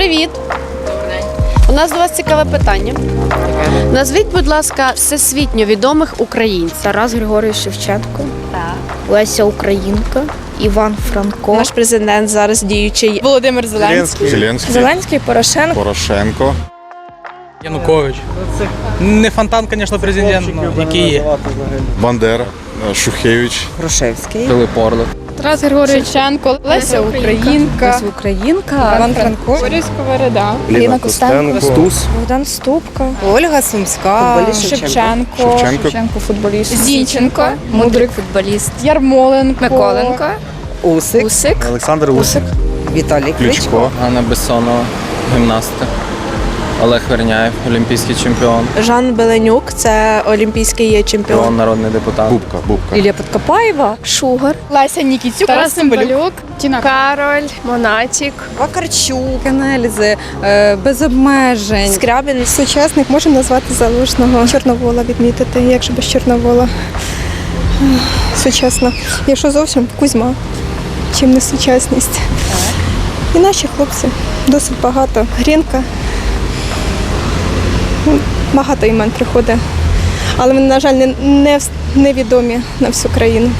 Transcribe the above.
Привіт! У нас до вас цікаве питання. Назвіть, будь ласка, всесвітньо відомих українців. Тарас Григорович Шевченко, Леся Українка, Іван Франко, Наш президент зараз діючий Володимир Зеленський. Зеленський, Зеленський, Порошенко. Порошенко, Янукович. Не фонтан, звісно, президент, але який є. Бандера, Шухевич, Грушевський, Пилип Орлик. Тарас Григорович Шевченко, Леся Українка, Українка, Іван Франко, Борис Сковорода, Ліна Костенко, Стус, Богдан Ступка, Ольга Сумська, Шевченко, Шевченко, футболіст, Зінченко, мудрик футболіст, Ярмоленко, Миколенко, Усик, Усик, Олександр Усик, Віталій Кличко, Кличко, Анна Бессонова, гімнастка. Олег Верняєв, олімпійський чемпіон, Жан Беленюк, це олімпійський чемпіон. чемпіон, народний депутат. Бубка, Бубка. Лілія Подкопаєва, Шугар, Леся Нікітюк, Тарас Цимбалюк, Тіна Кароль, Монатік, Вакарчук, Канельзи, е, без обмежень. Скрябін, Сучасник можемо назвати залужного Чорновола відмітити, як же без Чорновола. Ах, Сучасно. Якщо зовсім Кузьма, чим не сучасність. І наші хлопці досить багато. Грінка. Ну, Багато імен приходить. Але вони, на жаль, не, не, невідомі на всю країну.